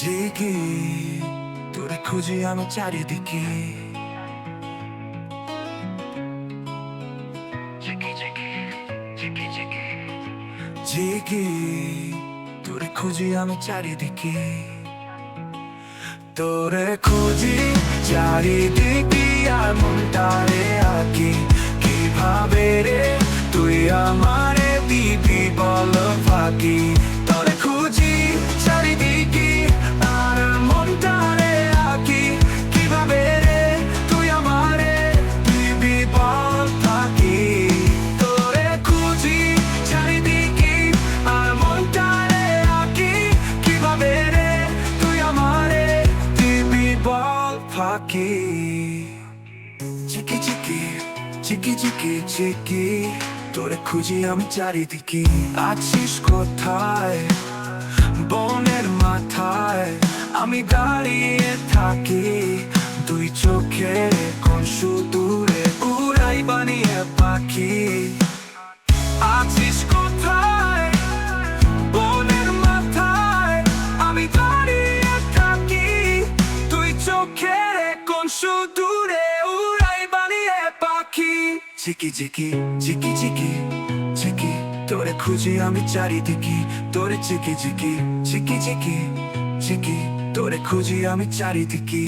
জিকি তোরে খুঁজি আমি চারিদিকে। জিকি তোরে খুঁজি আমি চারিদিকে। তোরে খুঁজি চারিদিকে আর মনটারে ফাঁকি। চিকি চিকি চিকি চিকি চিকি তোরে খুঁজি আমি চারিদিকে। আছিস কোথায়? বনের মাথায়। আমি দাঁড়িয়ে থাকি। কোন দূরে উড়াই বানিয়ে পাখি। চিকি ঝিকি চিকি ঝিকি ঝিকি, তোরে খুঁজি আমি চারিদিকে। তোরে চিকি ঝিকি চিকি ঝিকি ঝিকি, তোরে খুঁজি আমি চারিদিকে।